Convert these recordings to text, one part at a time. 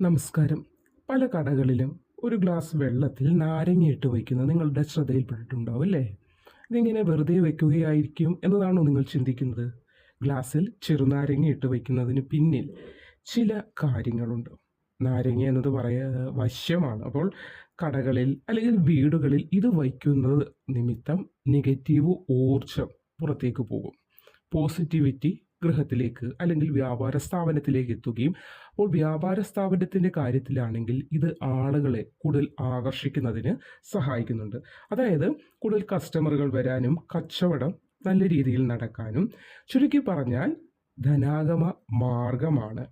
നമസ്കാരം. പല കടകളിലും ഒരു ഗ്ലാസ് വെള്ളത്തിൽ നാരങ്ങയിട്ട് വയ്ക്കുന്നത് നിങ്ങളുടെ ശ്രദ്ധയിൽപ്പെട്ടിട്ടുണ്ടാവും അല്ലേ? ഇതിങ്ങനെ വെറുതെ വയ്ക്കുകയായിരിക്കും എന്നതാണോ നിങ്ങൾ ചിന്തിക്കുന്നത്? ഗ്ലാസ്സിൽ ചെറുനാരങ്ങയിട്ട് വയ്ക്കുന്നതിന് പിന്നിൽ ചില കാര്യങ്ങളുണ്ട്. നാരങ്ങ എന്നത് പറയ വശ്യമാണ്. അപ്പോൾ കടകളിൽ അല്ലെങ്കിൽ വീടുകളിൽ ഇത് വയ്ക്കുന്നത് നിമിത്തം നെഗറ്റീവ് ഊർജം പുറത്തേക്ക് പോകും. പോസിറ്റിവിറ്റി ഗൃഹത്തിലേക്ക് അല്ലെങ്കിൽ വ്യാപാര സ്ഥാപനത്തിലേക്ക് എത്തുകയും അപ്പോൾ വ്യാപാര സ്ഥാപനത്തിന്റെ കാര്യത്തിലാണെങ്കിൽ ഇത് ആളുകളെ കൂടുതൽ ആകർഷിക്കുന്നതിന് സഹായിക്കുന്നുണ്ട്. അതായത് കൂടുതൽ കസ്റ്റമറുകൾ വരാനും കച്ചവടം നല്ല രീതിയിൽ നടക്കാനും ചുരുക്കി പറഞ്ഞാൽ ധനാഗമ മാർഗമാണ്.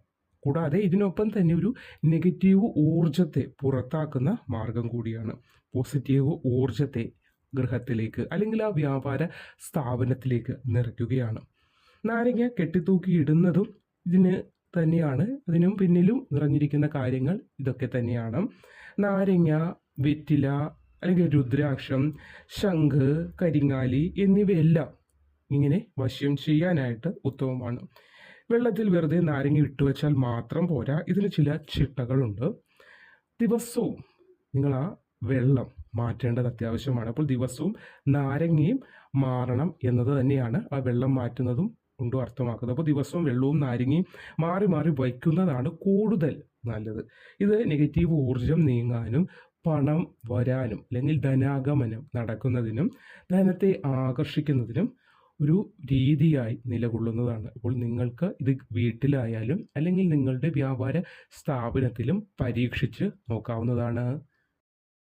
കൂടാതെ ഇതിനൊപ്പം തന്നെ ഒരു നെഗറ്റീവ് ഊർജത്തെ പുറത്താക്കുന്ന മാർഗം കൂടിയാണ്. പോസിറ്റീവ് ഊർജത്തെ ഗൃഹത്തിലേക്ക് അല്ലെങ്കിൽ ആ വ്യാപാര സ്ഥാപനത്തിലേക്ക് നിറയ്ക്കുകയാണ്. നാരങ്ങ കെട്ടിത്തൂക്കി ഇടുന്നതും ഇതിന് തന്നെയാണ്. അതിനും പിന്നിലും നിറഞ്ഞിരിക്കുന്ന കാര്യങ്ങൾ ഇതൊക്കെ തന്നെയാണ്. നാരങ്ങ വെറ്റില അല്ലെങ്കിൽ രുദ്രാക്ഷം ശംഖ് കരിങ്ങാലി എന്നിവയെല്ലാം ഇങ്ങനെ വശ്യം ചെയ്യാനായിട്ട് ഉത്തമമാണ്. വെള്ളത്തിൽ വെറുതെ നാരങ്ങ ഇട്ട് വെച്ചാൽ മാത്രം പോരാ. ഇതിന് ചില ചിട്ടകളുണ്ട്. ദിവസവും നിങ്ങൾ ആ വെള്ളം മാറ്റേണ്ടത് അത്യാവശ്യമാണ്. അപ്പോൾ ദിവസവും നാരങ്ങയും മാറണം എന്നത് തന്നെയാണ്. ആ വെള്ളം മാറ്റുന്നതും കൊണ്ടും അർത്ഥമാക്കുന്നത്. അപ്പോൾ ദിവസവും വെള്ളവും നാരങ്ങയും മാറി മാറി വയ്ക്കുന്നതാണ് കൂടുതൽ നല്ലത്. ഇത് നെഗറ്റീവ് ഊർജം നീങ്ങാനും പണം വരാനും അല്ലെങ്കിൽ ധനാഗമനം നടക്കുന്നതിനും ധനത്തെ ആകർഷിക്കുന്നതിനും ഒരു രീതിയായി നിലകൊള്ളുന്നതാണ്. അപ്പോൾ നിങ്ങൾക്ക് ഇത് വീട്ടിലായാലും അല്ലെങ്കിൽ നിങ്ങളുടെ വ്യാപാര സ്ഥാപനത്തിലും പരീക്ഷിച്ച് നോക്കാവുന്നതാണ്.